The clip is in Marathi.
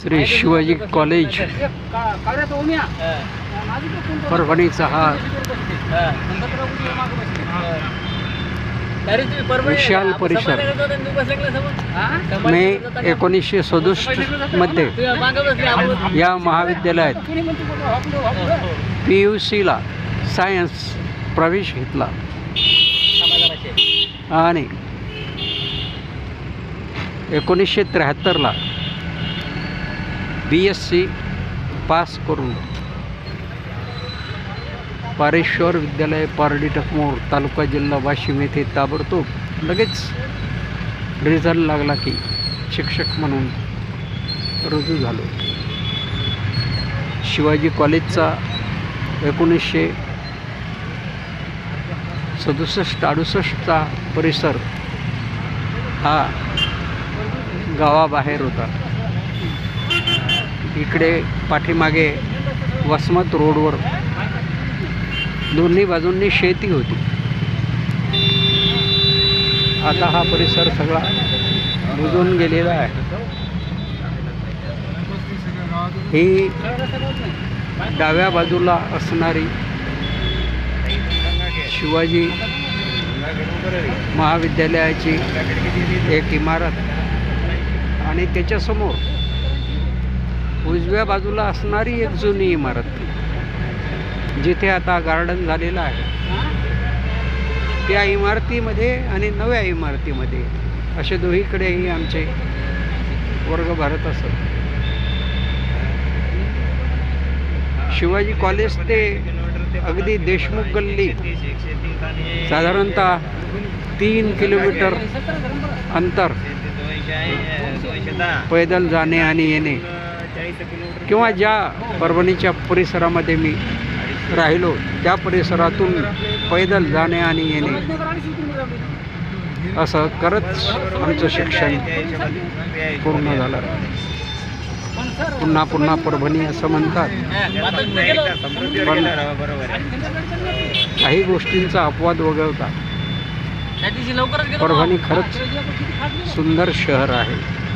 श्री शिवाजी कॉलेज. परभणीचा हा विशाल परिसर. मे एकोणीसशे सदुसष्टमध्ये या महाविद्यालयात पी यू सीला सायन्स प्रवेश घेतला. आणि एकोणीसशे त्र्याहत्तरला बी एस सी पास करून पारेश्वर विद्यालय पारडी टकमोर तालुका जिल्हा वाशिम येथे ताबडतोब लगेच रिझल्ट लागला की शिक्षक म्हणून रुजू झालो. शिवाजी कॉलेजचा एकोणीसशे सदुसष्ट अडुसष्टचा परिसर हा गावाबाहेर होता. इकडे पाठीमागे वसमत रोडवर दोन्ही बाजूंनी शेती होती. आता हा परिसर सगळा बुजून गेलेला आहे. ही डाव्या बाजूला असणारी शिवाजी महाविद्यालयाची एक इमारत आणि त्याच्यासमोर उजव्या बाजूला असणारी एक जुनी इमारत. जिथे आता गार्डन झालेलं आहे. त्या इमारतीमध्ये आणि नव्या इमारतीमध्ये असे दोन्हीकडेही आमचे वर्ग भरत असत. शिवाजी कॉलेज ते अगदी देशमुख गल्ली साधारणतः तीन किलोमीटर अंतर. पैदल जाणे आणि येणे. किंवा ज्या परभणीच्या परिसरामध्ये मी राहिलो त्या परिसरातून पैदल जाणे आणि येणे असं करत आमचं शिक्षण पूर्ण झालं. पुन्हा पुन्हा परभणी असं म्हणतात. पण काही गोष्टींचा अपवाद वगळता. परभणी खरंच सुंदर शहर आहे.